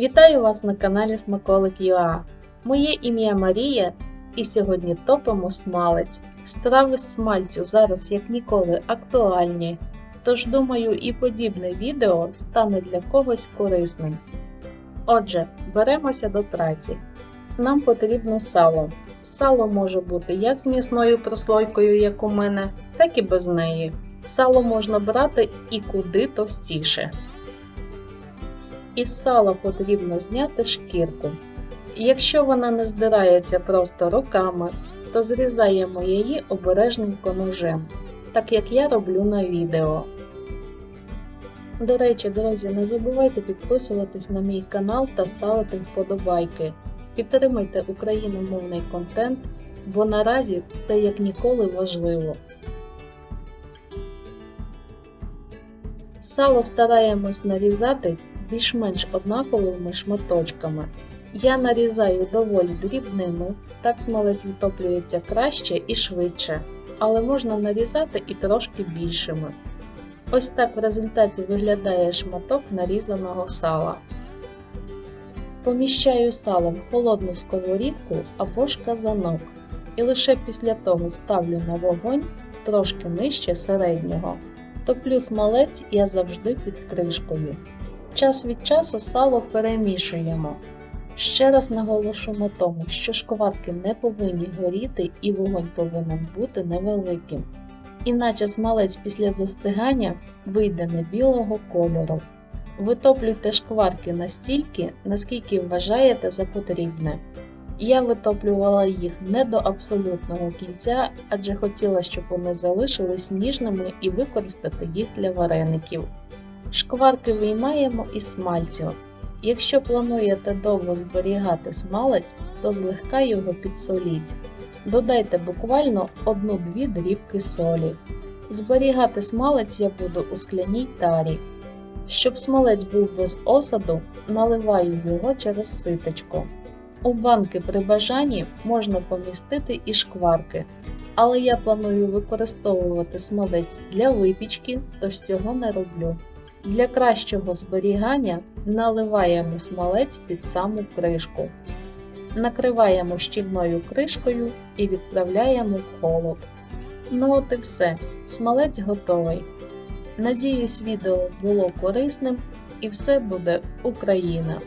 Вітаю вас на каналі Смаколик ЮА. Моє ім'я Марія, і сьогодні топимо смалець. Страви з смальцю зараз як ніколи актуальні, тож думаю і подібне відео стане для когось корисним. Отже, беремося до праці. Нам потрібно сало. Сало може бути як з м'ясною прослойкою, як у мене, так і без неї. Сало можна брати і куди товстіше. Із сала потрібно зняти шкірку. Якщо вона не здирається просто руками, то зрізаємо її обережненько ножем, так як я роблю на відео. До речі, друзі, не забувайте підписуватись на мій канал та ставити вподобайки. Підтримайте україномовний контент, бо наразі це як ніколи важливо. Сало стараємось нарізати більш-менш однаковими шматочками. Я нарізаю доволі дрібними, так смалець витоплюється краще і швидше, але можна нарізати і трошки більшими. Ось так в результаті виглядає шматок нарізаного сала. Поміщаю сало в холодну сковорідку або ж казанок, і лише після того ставлю на вогонь трошки нижче середнього. Топлю смалець я завжди під кришкою. Час від часу сало перемішуємо. Ще раз наголошу на тому, що шкварки не повинні горіти і вогонь повинен бути невеликим. Іначе смалець після застигання вийде не білого кольору. Витоплюйте шкварки настільки, наскільки вважаєте за потрібне. Я витоплювала їх не до абсолютного кінця, адже хотіла, щоб вони залишились ніжними і використати їх для вареників. Шкварки виймаємо із смальцю. Якщо плануєте довго зберігати смалець, то злегка його підсоліть. Додайте буквально 1-2 дрібки солі. Зберігати смалець я буду у скляній тарі. Щоб смалець був без осаду, наливаю його через ситочко. У банки при бажанні можна помістити і шкварки, але я планую використовувати смалець для випічки, тож цього не роблю. Для кращого зберігання наливаємо смалець під саму кришку. Накриваємо щільною кришкою і відправляємо в холод. Ну от і все, смалець готовий. Надіюсь, відео було корисним і все буде Україна!